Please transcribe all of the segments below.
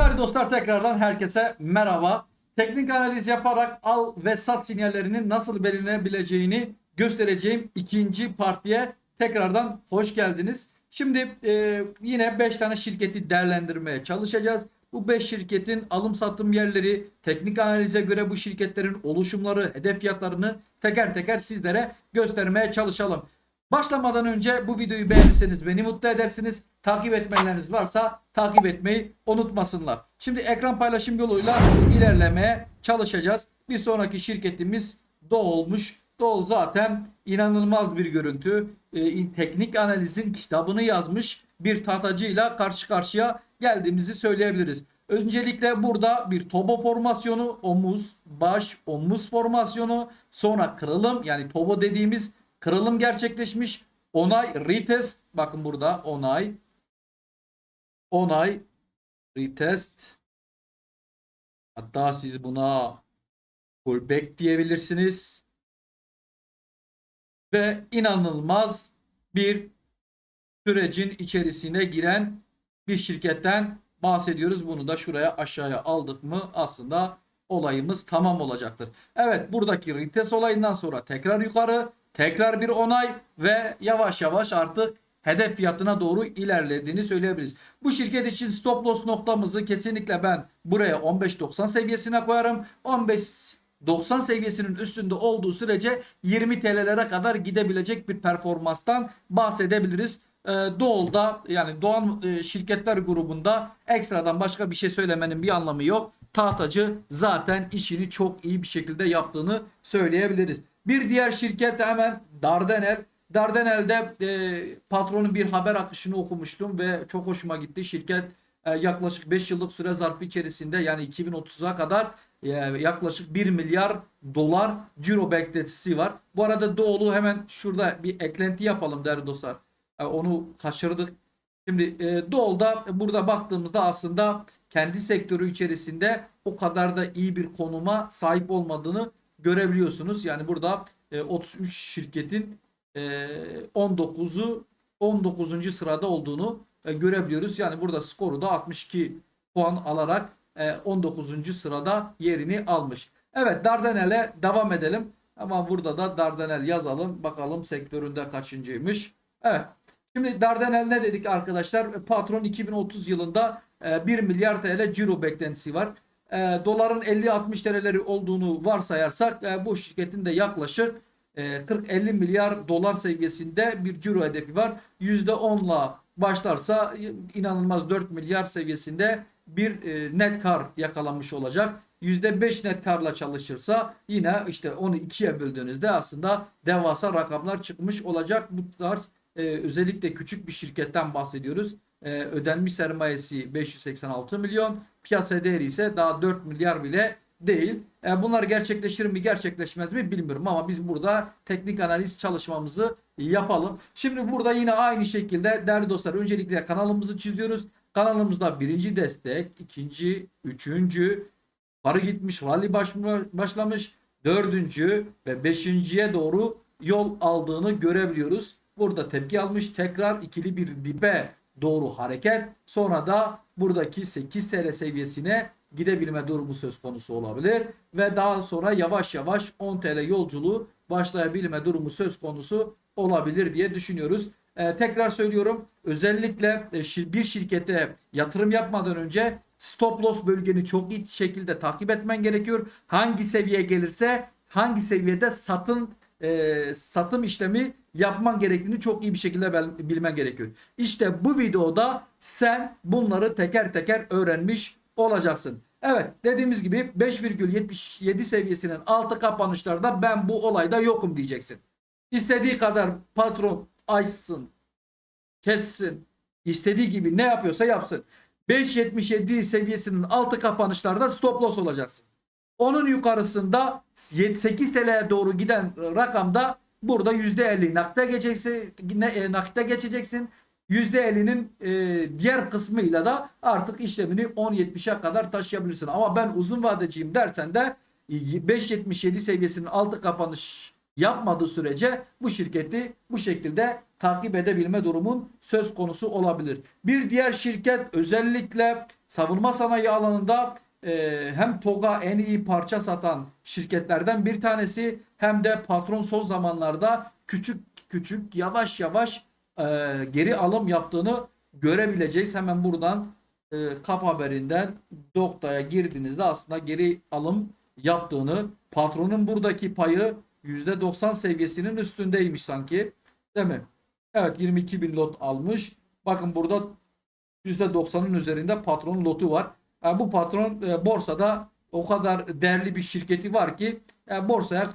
Değerli dostlar tekrardan herkese merhaba. Teknik analiz yaparak al ve sat sinyallerinin nasıl belirlenebileceğini göstereceğim ikinci partiye tekrardan hoş geldiniz. Şimdi e, yine 5 tane şirketi değerlendirmeye çalışacağız. Bu 5 şirketin alım satım yerleri, teknik analize göre bu şirketlerin oluşumları, hedef fiyatlarını teker teker sizlere göstermeye çalışalım. Başlamadan önce bu videoyu beğenirseniz beni mutlu edersiniz. Takip etmeleriniz varsa takip etmeyi unutmasınlar. Şimdi ekran paylaşım yoluyla ilerlemeye çalışacağız. Bir sonraki şirketimiz Doğulmuş. Doğul zaten inanılmaz bir görüntü. Ee, teknik analizin kitabını yazmış bir tahtacıyla karşı karşıya geldiğimizi söyleyebiliriz. Öncelikle burada bir tobo formasyonu, omuz, baş, omuz formasyonu, sonra kırılım yani tobo dediğimiz kırılım gerçekleşmiş. Onay, retest. Bakın burada onay. Onay, retest. Hatta siz buna pullback diyebilirsiniz. Ve inanılmaz bir sürecin içerisine giren bir şirketten bahsediyoruz. Bunu da şuraya aşağıya aldık mı aslında olayımız tamam olacaktır. Evet buradaki retest olayından sonra tekrar yukarı tekrar bir onay ve yavaş yavaş artık hedef fiyatına doğru ilerlediğini söyleyebiliriz. Bu şirket için stop loss noktamızı kesinlikle ben buraya 15.90 seviyesine koyarım. 15.90 seviyesinin üstünde olduğu sürece 20 TL'lere kadar gidebilecek bir performanstan bahsedebiliriz. Ee, Doğul'da yani Doğan e, şirketler grubunda ekstradan başka bir şey söylemenin bir anlamı yok. Tahtacı zaten işini çok iyi bir şekilde yaptığını söyleyebiliriz. Bir diğer şirket de hemen Dardanel. Dardanel'de e, patronun bir haber akışını okumuştum ve çok hoşuma gitti. Şirket e, yaklaşık 5 yıllık süre zarfı içerisinde yani 2030'a kadar e, yaklaşık 1 milyar dolar ciro beklentisi var. Bu arada Doğulu hemen şurada bir eklenti yapalım değerli dostlar. E, onu kaçırdık. Şimdi e, Doğu'da burada baktığımızda aslında kendi sektörü içerisinde o kadar da iyi bir konuma sahip olmadığını görebiliyorsunuz. Yani burada e, 33 şirketin e, 19'u 19. sırada olduğunu e, görebiliyoruz. Yani burada skoru da 62 puan alarak e, 19. sırada yerini almış. Evet Dardanel'e devam edelim. Ama burada da Dardanel yazalım. Bakalım sektöründe kaçıncıymış. Evet. Şimdi Dardanel ne dedik arkadaşlar? Patron 2030 yılında e, 1 milyar TL ciro beklentisi var. E, doların 50-60 TL'leri olduğunu varsayarsak e, bu şirketin de yaklaşık e, 40-50 milyar dolar seviyesinde bir ciro hedefi var. %10'la başlarsa inanılmaz 4 milyar seviyesinde bir e, net kar yakalanmış olacak. %5 net karla çalışırsa yine işte onu ikiye böldüğünüzde aslında devasa rakamlar çıkmış olacak. Bu tarz e, özellikle küçük bir şirketten bahsediyoruz. E, ödenmiş sermayesi 586 milyon. Piyasa değeri ise daha 4 milyar bile değil. E, bunlar gerçekleşir mi gerçekleşmez mi bilmiyorum ama biz burada teknik analiz çalışmamızı yapalım. Şimdi burada yine aynı şekilde değerli dostlar öncelikle kanalımızı çiziyoruz. Kanalımızda birinci destek, ikinci, üçüncü, Karı gitmiş, rally baş, başlamış. Dördüncü ve beşinciye doğru yol aldığını görebiliyoruz. Burada tepki almış. Tekrar ikili bir dibe doğru hareket. Sonra da buradaki 8 TL seviyesine gidebilme durumu söz konusu olabilir. Ve daha sonra yavaş yavaş 10 TL yolculuğu başlayabilme durumu söz konusu olabilir diye düşünüyoruz. Ee, tekrar söylüyorum özellikle e, bir şirkete yatırım yapmadan önce stop loss bölgeni çok iyi şekilde takip etmen gerekiyor. Hangi seviyeye gelirse hangi seviyede satın e, satım işlemi yapman gerektiğini çok iyi bir şekilde bilmen gerekiyor. İşte bu videoda sen bunları teker teker öğrenmiş olacaksın. Evet dediğimiz gibi 5,77 seviyesinin altı kapanışlarda ben bu olayda yokum diyeceksin. İstediği kadar patron açsın, kessin, istediği gibi ne yapıyorsa yapsın. 5.77 seviyesinin altı kapanışlarda stop loss olacaksın. Onun yukarısında 8 TL'ye doğru giden rakamda burada %50 nakde geçeceksin, e, nakde geçeceksin. %50'nin e, diğer kısmıyla da artık işlemini 10.70'e kadar taşıyabilirsin. Ama ben uzun vadeciyim dersen de 5.77 seviyesinin altı kapanış yapmadığı sürece bu şirketi bu şekilde takip edebilme durumun söz konusu olabilir. Bir diğer şirket özellikle savunma sanayi alanında e, hem TOG'a en iyi parça satan şirketlerden bir tanesi hem de patron son zamanlarda küçük küçük yavaş yavaş e, geri alım yaptığını görebileceğiz. Hemen buradan e, kap haberinden Dokta'ya girdiğinizde aslında geri alım yaptığını patronun buradaki payı %90 seviyesinin üstündeymiş sanki. Değil mi? Evet 22 bin lot almış. Bakın burada %90'ın üzerinde patron lotu var. Yani bu patron e, borsada o kadar değerli bir şirketi var ki e, borsaya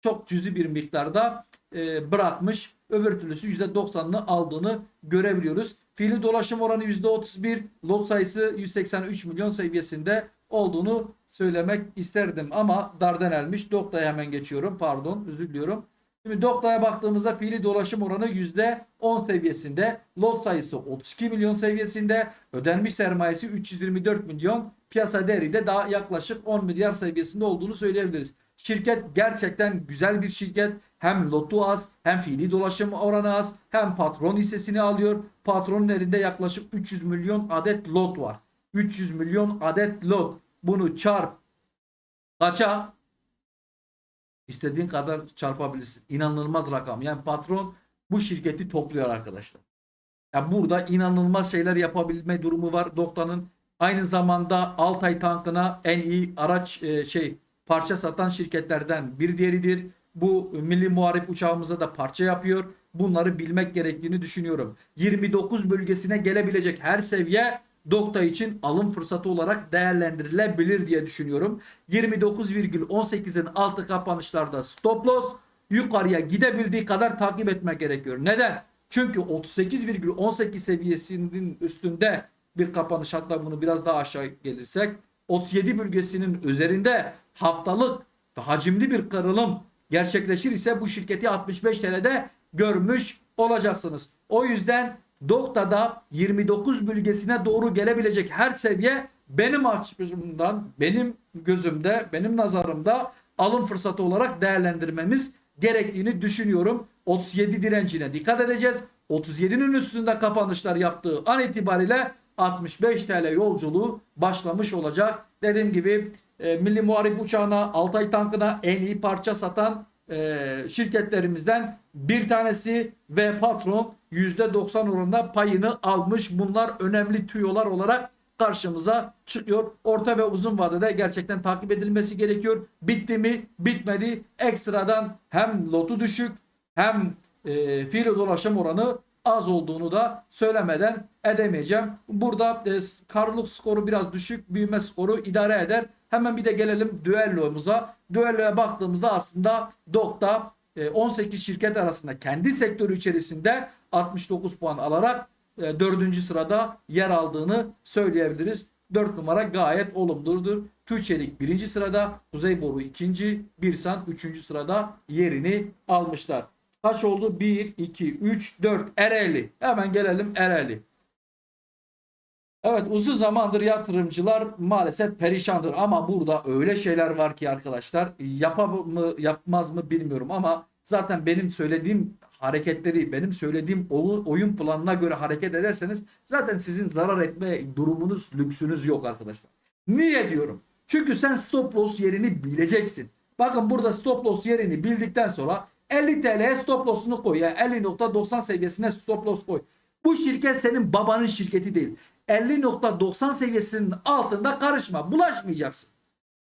çok cüzi bir miktarda e, bırakmış. Öbür türlüsü %90'ını aldığını görebiliyoruz. Fiili dolaşım oranı %31, lot sayısı 183 milyon seviyesinde olduğunu söylemek isterdim ama Dardanel'miş. Dokta'ya hemen geçiyorum. Pardon, özür diliyorum. Şimdi Dokta'ya baktığımızda fiili dolaşım oranı %10 seviyesinde, lot sayısı 32 milyon seviyesinde, ödenmiş sermayesi 324 milyon, piyasa değeri de daha yaklaşık 10 milyar seviyesinde olduğunu söyleyebiliriz. Şirket gerçekten güzel bir şirket. Hem lotu az, hem fiili dolaşım oranı az, hem patron hissesini alıyor. Patronun elinde yaklaşık 300 milyon adet lot var. 300 milyon adet lot. Bunu çarp kaça? İstediğin kadar çarpabilirsin. İnanılmaz rakam. Yani patron bu şirketi topluyor arkadaşlar. Ya burada inanılmaz şeyler yapabilme durumu var Dokta'nın. Aynı zamanda Altay tankına en iyi araç e, şey parça satan şirketlerden bir diğeridir. Bu milli muharip uçağımıza da parça yapıyor. Bunları bilmek gerektiğini düşünüyorum. 29 bölgesine gelebilecek her seviye Dokta için alım fırsatı olarak değerlendirilebilir diye düşünüyorum. 29,18'in altı kapanışlarda stop loss yukarıya gidebildiği kadar takip etmek gerekiyor. Neden? Çünkü 38,18 seviyesinin üstünde bir kapanış hatta bunu biraz daha aşağı gelirsek 37 bölgesinin üzerinde haftalık hacimli bir kırılım gerçekleşir ise bu şirketi 65 TL'de görmüş olacaksınız. O yüzden Dokta'da 29 bölgesine doğru gelebilecek her seviye benim açımdan, benim gözümde, benim nazarımda alım fırsatı olarak değerlendirmemiz gerektiğini düşünüyorum. 37 direncine dikkat edeceğiz. 37'nin üstünde kapanışlar yaptığı an itibariyle 65 TL yolculuğu başlamış olacak. Dediğim gibi e, Milli Muharip Uçağına, Altay Tankı'na en iyi parça satan e, şirketlerimizden bir tanesi ve patron %90 oranında payını almış. Bunlar önemli tüyolar olarak karşımıza çıkıyor. Orta ve uzun vadede gerçekten takip edilmesi gerekiyor. Bitti mi? Bitmedi. Ekstradan hem lotu düşük hem e, fiil dolaşım oranı az olduğunu da söylemeden edemeyeceğim. Burada e, karlılık skoru biraz düşük, büyüme skoru idare eder. Hemen bir de gelelim düellomuza. Düelloya baktığımızda aslında DOK'ta e, 18 şirket arasında kendi sektörü içerisinde 69 puan alarak e, 4. sırada yer aldığını söyleyebiliriz. 4 numara gayet olumludur. Türkçelik 1. sırada, Kuzeyboru 2. Birsan 3. sırada yerini almışlar. Kaç oldu? 1, 2, 3, 4. Ereğli. Hemen gelelim Ereğli. Evet uzun zamandır yatırımcılar maalesef perişandır ama burada öyle şeyler var ki arkadaşlar yapar mı yapmaz mı bilmiyorum ama zaten benim söylediğim hareketleri benim söylediğim oy- oyun planına göre hareket ederseniz zaten sizin zarar etme durumunuz lüksünüz yok arkadaşlar. Niye diyorum? Çünkü sen stop loss yerini bileceksin. Bakın burada stop loss yerini bildikten sonra 50 TL'ye stop loss'unu koy. Yani 50.90 seviyesine stop loss koy. Bu şirket senin babanın şirketi değil. 50.90 seviyesinin altında karışma. Bulaşmayacaksın.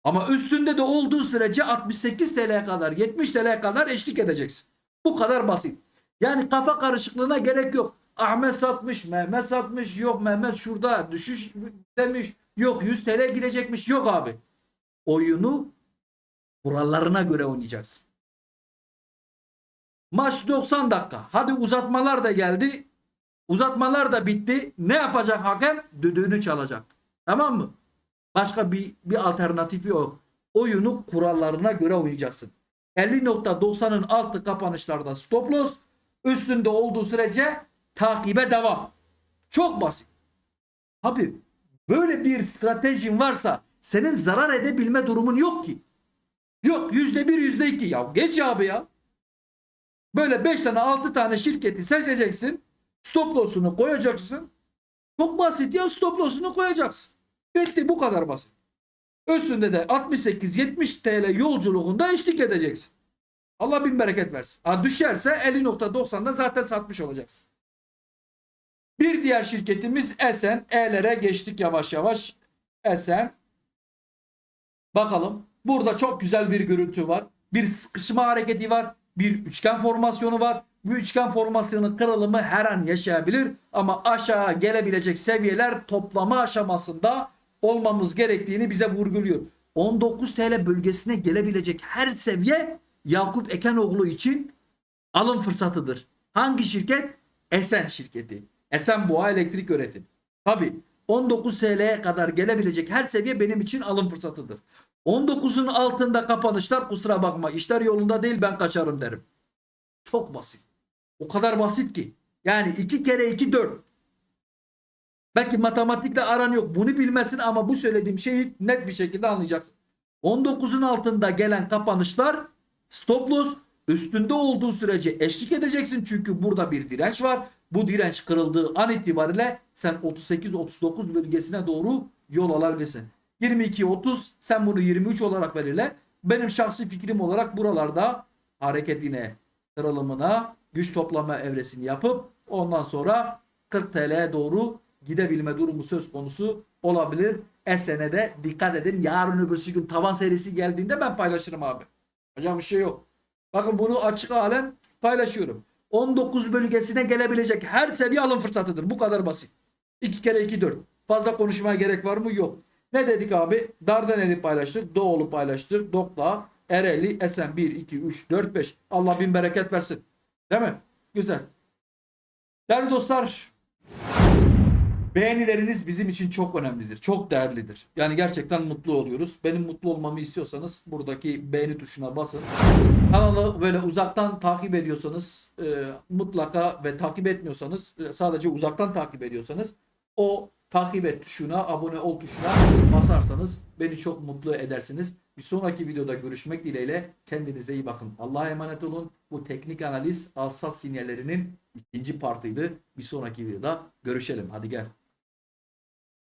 Ama üstünde de olduğu sürece 68 TL'ye kadar 70 TL'ye kadar eşlik edeceksin. Bu kadar basit. Yani kafa karışıklığına gerek yok. Ahmet satmış, Mehmet satmış, yok Mehmet şurada düşüş demiş, yok 100 TL gidecekmiş, yok abi. Oyunu kurallarına göre oynayacaksın. Maç 90 dakika. Hadi uzatmalar da geldi. Uzatmalar da bitti. Ne yapacak hakem? Düdüğünü çalacak. Tamam mı? Başka bir, bir alternatifi yok. Oyunu kurallarına göre oynayacaksın. 50.90'ın altı kapanışlarda stop loss. Üstünde olduğu sürece takibe devam. Çok basit. Abi böyle bir stratejin varsa senin zarar edebilme durumun yok ki. Yok yüzde bir yüzde iki ya geç abi ya. Böyle 5 tane 6 tane şirketi seçeceksin. Stop loss'unu koyacaksın. Çok basit ya stop loss'unu koyacaksın. Bitti bu kadar basit. Üstünde de 68-70 TL yolculuğunda eşlik edeceksin. Allah bin bereket versin. Ha düşerse 50.90'da zaten satmış olacaksın. Bir diğer şirketimiz Esen. E'lere geçtik yavaş yavaş. Esen. Bakalım. Burada çok güzel bir görüntü var. Bir sıkışma hareketi var. Bir üçgen formasyonu var. Bu üçgen formasyonun kırılımı her an yaşayabilir. Ama aşağı gelebilecek seviyeler toplama aşamasında olmamız gerektiğini bize vurguluyor. 19 TL bölgesine gelebilecek her seviye Yakup Ekenoğlu için alım fırsatıdır. Hangi şirket? Esen şirketi. Esen Boğa Elektrik Üretim. Tabi 19 TL'ye kadar gelebilecek her seviye benim için alım fırsatıdır. 19'un altında kapanışlar kusura bakma işler yolunda değil ben kaçarım derim. Çok basit. O kadar basit ki. Yani 2 kere 2 4. Belki matematikle aran yok. Bunu bilmesin ama bu söylediğim şeyi net bir şekilde anlayacaksın. 19'un altında gelen kapanışlar stop loss üstünde olduğu sürece eşlik edeceksin. Çünkü burada bir direnç var. Bu direnç kırıldığı an itibariyle sen 38-39 bölgesine doğru yol alabilirsin. 22-30 sen bunu 23 olarak belirle. Benim şahsi fikrim olarak buralarda hareketine, kırılımına, güç toplama evresini yapıp ondan sonra 40 TL'ye doğru gidebilme durumu söz konusu olabilir. Esen'e dikkat edin. Yarın öbürsü gün tavan serisi geldiğinde ben paylaşırım abi. Hocam bir şey yok. Bakın bunu açık halen paylaşıyorum. 19 bölgesine gelebilecek her seviye alım fırsatıdır. Bu kadar basit. 2 kere 2 4. Fazla konuşmaya gerek var mı? Yok. Ne dedik abi? Dardanel'i paylaştık. Doğulu paylaştık. Dokla, Ereğli, Esen 1, 2, 3, 4, 5. Allah bin bereket versin. Değil mi? Güzel. Değerli dostlar Beğenileriniz bizim için çok önemlidir. Çok değerlidir. Yani gerçekten mutlu oluyoruz. Benim mutlu olmamı istiyorsanız buradaki beğeni tuşuna basın. Kanalı böyle uzaktan takip ediyorsanız e, mutlaka ve takip etmiyorsanız e, sadece uzaktan takip ediyorsanız o takip et tuşuna, abone ol tuşuna basarsanız beni çok mutlu edersiniz. Bir sonraki videoda görüşmek dileğiyle kendinize iyi bakın. Allah'a emanet olun. Bu teknik analiz alsat sinyallerinin ikinci partıydı. Bir sonraki videoda görüşelim. Hadi gel.